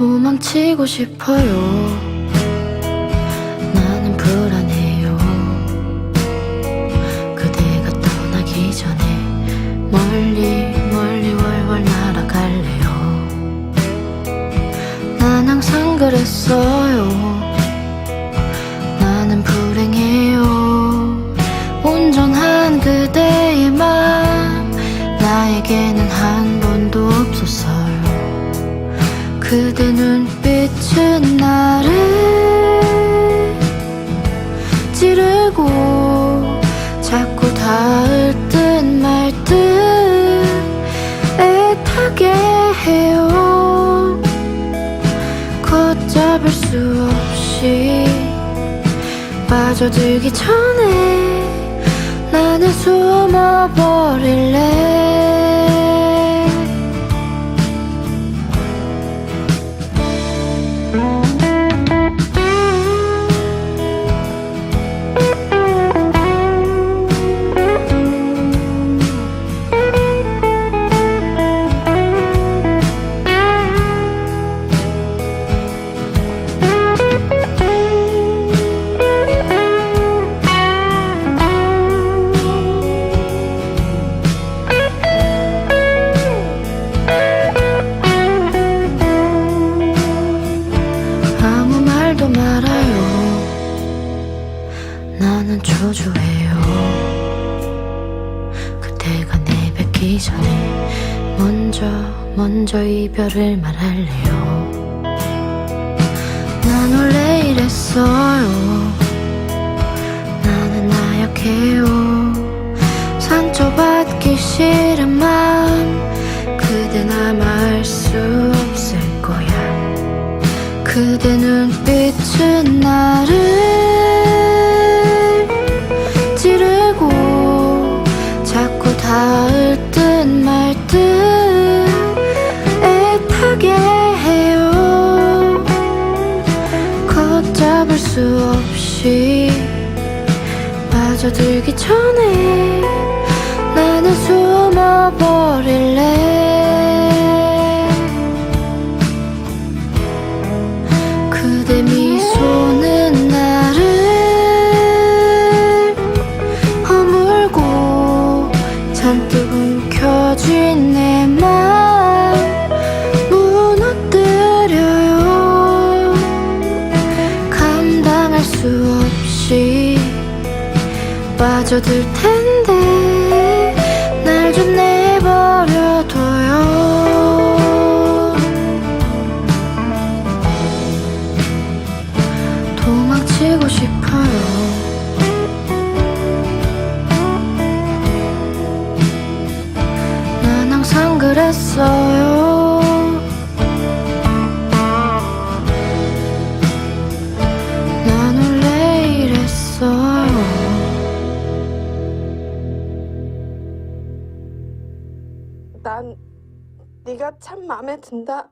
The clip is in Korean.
도망치고 싶어요. 나는 불안해요. 그대가 떠나기 전에 멀리 멀리 월월 날아갈래요. 난 항상 그랬어요. 나는 불행해요. 온전한 그대의 맘 나에게는 한 그대 눈빛은 나를 찌르고 자꾸 닿을 듯 말 듯 애타게 해요 걷잡을 수 없이 빠져들기 전에 나는 숨어버릴래 나는 초조해요. 그대가 내뱉기 전에 먼저 먼저 이별을 말할래요. 난 원래 이랬어요. 나는 나약해요. 상처받기 싫은 그댄 아마 알수 없을 거야. 그대 눈빛은 나를 빠져들기 전에 나는 숨어버릴래. 그대 미소는 나를 허물고 잔뜩 움켜쥔 내맘 무너뜨려요. 감당할 수 없이 빠져들 텐데 날 좀 내버려둬요 도망치고 싶어요. 난 항상 그랬어요. 난 네가 참 마음에 든다.